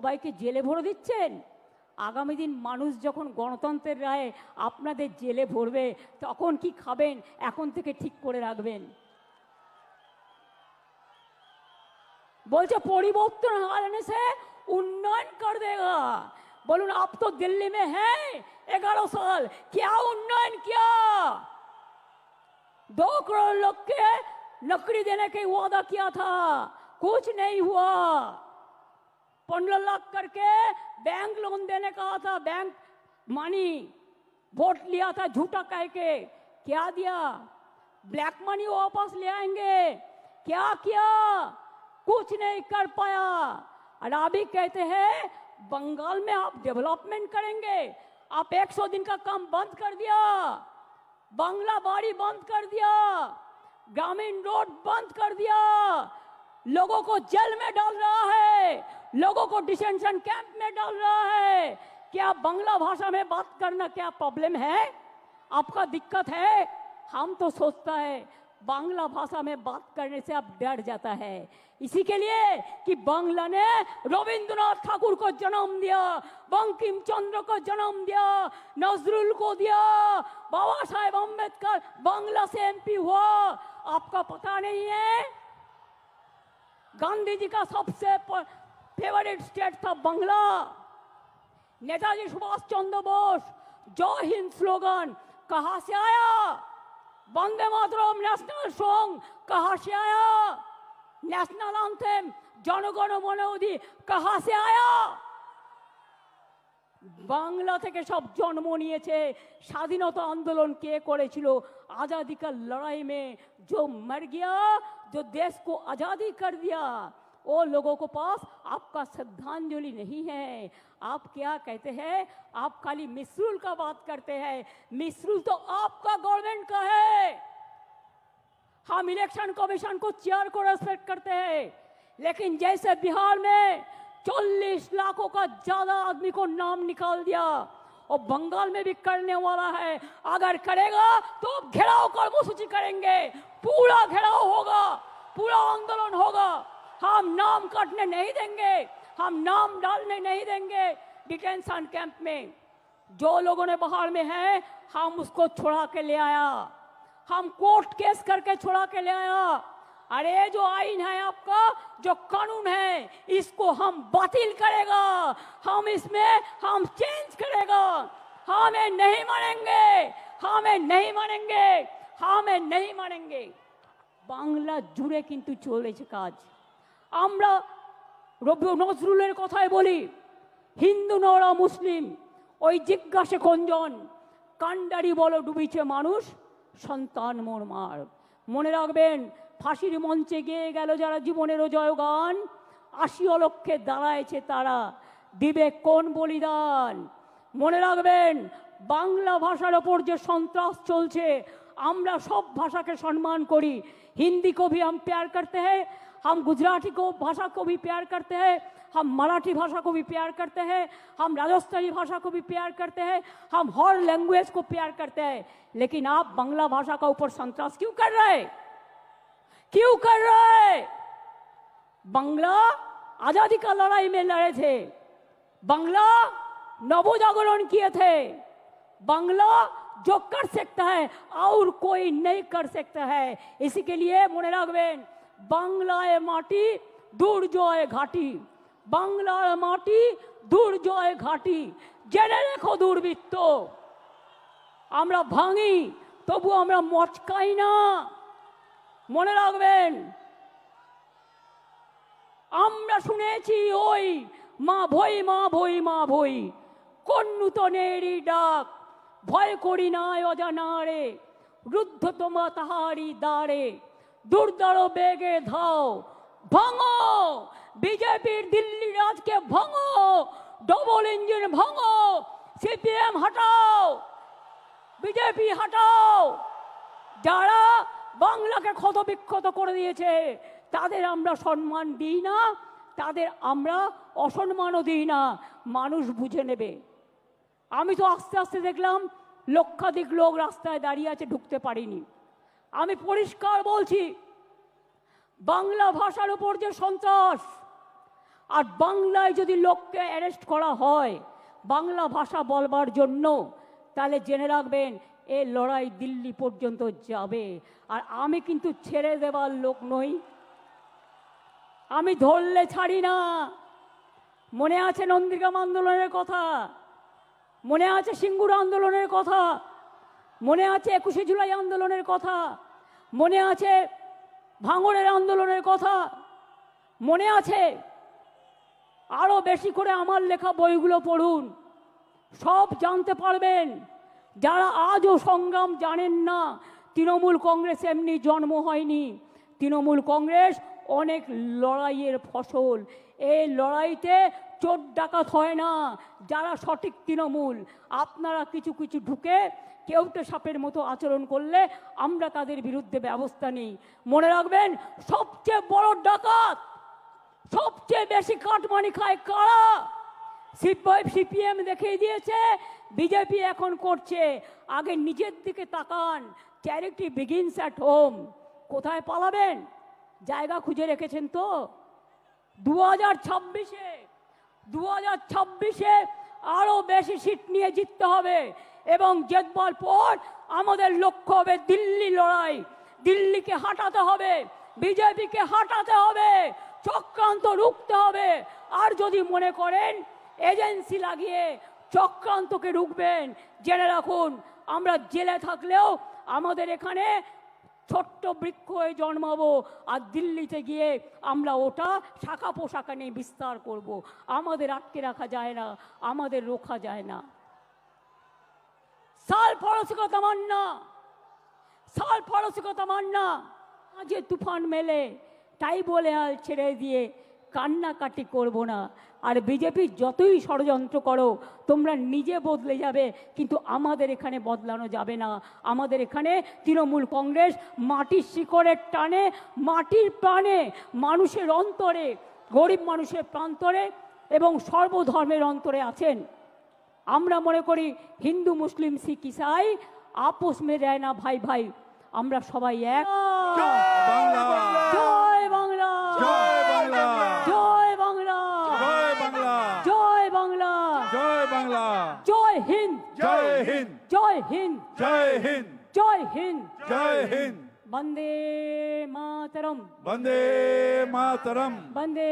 সবাইকে জেলে ভরে দিচ্ছেন আগামী দিন মানুষ যখন গণতন্ত্রের রায়ে আপনাদের জেলে ভরবে তখন কি খাবেন এখন থেকে ঠিক করে রাখবেন बोलते परिवर्तन आने से उन्नयन कर देगा बोलून आप तो दिल्ली में हैं ग्यारह साल क्या उन्नयन किया दो करोड़ लोग के नौकरी देने का वादा किया था कुछ नहीं हुआ लाख करके बैंक लोन देने का था, बैंक मनी वोट लिया था झूठा कह के। क्या दिया? ब्लैक मनी वापस ले आएँगे। क्या किया? कुछ नहीं कर पाया। और अभी कहते हैं, बंगाल में आप डेवलपमेंट करेंगे। आप 100 दिन का काम बंद कर दिया। बंगला बाड़ी बंद कर दिया। ग्रामीण रोड बंद कर दिया। लोगों को जेल में डाल रहा है। लोगों को डिटेंशन कैंप में डाल रहा है। क्या बांग्ला भाषा में बात करना क्या प्रॉब्लम है? आपका दिक्कत है? हम तो सोचता है, बांग्ला भाषा में बात करने से आप डर जाता है। इसी के लिए कि बांग्ला ने रविंद्रनाथ ठाकुर को जन्म दिया, बंकिम चंद्र को जन्म दिया, नजरुल को दिया, बाबा साहेब अंबेडकर बांग्ला से एमपी हुआ। आपका पता नहीं है? गांधी जी का सबसे favorite state of Bangla Netaji Subhash Chandra Bose Bose, Hind slogan কাহা সে আয়া aaya? মাতরম ন্যাশনাল সং কাহা সে আয়া ন্যাশনাল National জনগণ মনে অধি কাহাসে আয়া বাংলা থেকে সব জন্ম নিয়েছে স্বাধীনতা আন্দোলন কে করেছিল আজাদিকার লড়াই মে জো মার গিয়া জো দেশ কো আজাদি কর দিয়া वो लोगों को पास, आपका श्रद्धांजलि नहीं है। आप क्या कहते हैं? आप खाली मिसरूल का बात करते हैं। मिसरूल तो आपका गवर्नमेंट का है। हम इलेक्शन कमीशन को चेयर को रेस्पेक्ट करते हैं। लेकिन जैसे बिहार में चालीस लाखों का ज़्यादा आदमी को नाम निकाल दिया, और बंगाल में भी करने वाला है, अगर करेगा तो घेराव कर्मसूची करेंगे। पूरा घेराव होगा, पूरा आंदोलन हम नाम काटने नहीं देंगे हम नाम डालने नहीं देंगे डिटेंशन कैंप में जो लोगों ने बाहर में है हम उसको छुड़ा के ले आया हम कोर्ट केस करके छुड़ा के ले आया अरे जो आइन है आपका जो कानून है इसको हम बातिल करेगा हम इसमें हम चेंज करेगा हमें नहीं मानेंगे हमें नहीं मानेंगे हमें नहीं मानेंगे বাংলা জুড়ে কিন্তু চলেছে কাজ আমরা রবি নজরুলের কথায় বলি, হিন্দু নরা মুসলিম, ওই জিজ্ঞাসে কঞ্জন কাণ্ডারি বলো ডুবিছে মানুষ, সন্তান মোর মার। মনে রাখবেন, ফাঁসির মঞ্চে গিয়ে গেল যারা জীবনেরও জয়গান, আশি অলক্ষে দাঁড়ায়ছে তারা। দিবে কোন বলিদান? মনে রাখবেন, বাংলা ভাষার ওপর যে সন্ত্রাস চলছে, আমরা সব ভাষাকে সম্মান করি। হিন্দি কবি আম প্যার করতে হ্যাঁ हम गुजराती को, भाषा को भी प्यार करते हैं, हम मराठी भाषा को भी प्यार करते हैं, हम राजस्थानी भाषा को भी प्यार करते हैं, हम हर लैंग्वेज को प्यार करते हैं। लेकिन आप बंगला भाषा का ऊपर संतरास क्यों कर रहे क्यों कर रहे बंगला आज़ादी का लड़ाई में लड़े थे। बंगला नवोजागरण किए थे। बंगला जो कर सकता है और कोई नहीं कर सकता है। इसी के लिए मुने राघवेन বাংলায় মাটি, দুর্জয় ঘাটি। বাংলার মাটি, দুর্জয় ঘাটি। জেনে রেখো দুর্বৃত্ত। আমরা ভাঙি, তবু আমরা মচকাই না। মনে রাখবেন, আমরা শুনেছি ওই মা ভই মা ভই মা ভই। কোন ডাক, ভয় করি না অজানারে। রুদ্ধ তোমা তাহারি দাঁড়ে দুর্দর বেগে ধাও, ভাঙো। বিজেপির দিল্লি রাজকে ভাঙো ডবল ইঞ্জিন ভাঙো। সিপিএম হটাও বিজেপি হটাও। যারা বাংলাকে ক্ষত বিক্ষত করে দিয়েছে, তাদের আমরা সম্মান দিই না, তাদের আমরা অসম্মানও দিই না, মানুষ বুঝে নেবে। আমি তো আস্তে আস্তে দেখলাম, লক্ষাধিক লোক রাস্তায় দাঁড়িয়ে আছে, ঢুকতে পারিনি। আমি পরিষ্কার বলছি, বাংলা ভাষার উপর যে সন্ত্রাস, আর বাংলায় যদি লোককে অ্যারেস্ট করা হয়, বাংলা ভাষা বলবার জন্য, তাহলে জেনে রাখবেন, এ লড়াই দিল্লি পর্যন্ত যাবে। আর আমি কিন্তু ছেড়ে দেবার লোক নই। আমি ধরলে ছাড়ি না। মনে আছে নন্দীগ্রাম আন্দোলনের কথা? মনে আছে সিঙ্গুর আন্দোলনের কথা? মনে আছে একুশে জুলাই আন্দোলনের কথা? মনে আছে ভাঙড়ের আন্দোলনের কথা? মনে আছে? আরও বেশি করে আমার লেখা বইগুলো পড়ুন। সব জানতে পারবেন। যারা আজও সংগ্রাম জানেন না, তৃণমূল কংগ্রেস এমনি জন্ম হয়নি। তৃণমূল কংগ্রেস অনেক লড়াইয়ের ফসল। এই লড়াইতে চোর ডাকাত হয় না, যারা সঠিক তৃণমূল। আপনারা কিছু কিছু ঢুকে কেউটে সাপের মতো আচরণ করলে আমরা তাদের বিরুদ্ধে ব্যবস্থা নিই। মনে রাখবেন, সবচেয়ে বড় ডাকাত, সবচেয়ে বেশি কাটমানি খায় কারা? সিপিআই, সিপিএম দেখিয়ে দিয়েছে, বিজেপি এখন করছে। আগে নিজের দিকে তাকান চ্যারিটি বিগিনস অ্যাট হোম কোথায় পালাবেন? জায়গা খুঁজে রেখেছেন তো? দু হাজার ছাব্বিশে দু হাজার ছাব্বিশে আরও বেশি সিট নিয়ে জিততে হবে। এবং জেতবার পর আমাদের লক্ষ্য হবে দিল্লি লড়াই। দিল্লিকে হাঁটাতে হবে, বিজেপিকে হাঁটাতে হবে, চক্রান্ত রুখতে হবে। আর যদি মনে করেন, এজেন্সি লাগিয়ে চক্রান্তকে রুখবেন, জেনে রাখুন, আমরা জেলে থাকলেও আমাদের এখানে ছোট্ট বৃক্ষ হয়ে জন্মাবো আর দিল্লিতে গিয়ে আমরা ওটা শাখা পোশাকা নিয়ে বিস্তার করব। আমাদের আটকে রাখা যায় না, আমাদের রোখা যায় না সাল ফরসিকতা মান্না সাল ফরসিকতা মান্না যে তুফান মেলে, তাই বলে আল ছেড়ে দিয়ে কান্নাকাটি করব না। আর বিজেপি যতই ষড়যন্ত্র করো তোমরা নিজে বদলে যাবে কিন্তু আমাদের এখানে বদলানো যাবে না। আমাদের এখানে তৃণমূল কংগ্রেস মাটির শিকড়ের টানে মাটির প্রাণে মানুষের অন্তরে গরিব মানুষের প্রান্তরে এবং সর্বধর্মের অন্তরে আছেন। আমরা মনে করি হিন্দু মুসলিম শিখ ইসাই আপোষ মে দেয় না ভাই ভাই। আমরা সবাই এক। বাংলা। জয় বাংলা। জয় বাংলা। বাংলা জয় হিন্দ জয় হিন্দ জয় হিন্দ জয় হিন্দ জয় হিন্দ জয় হিন্দ বন্দে মাতরম বন্দে মাতরম বন্দে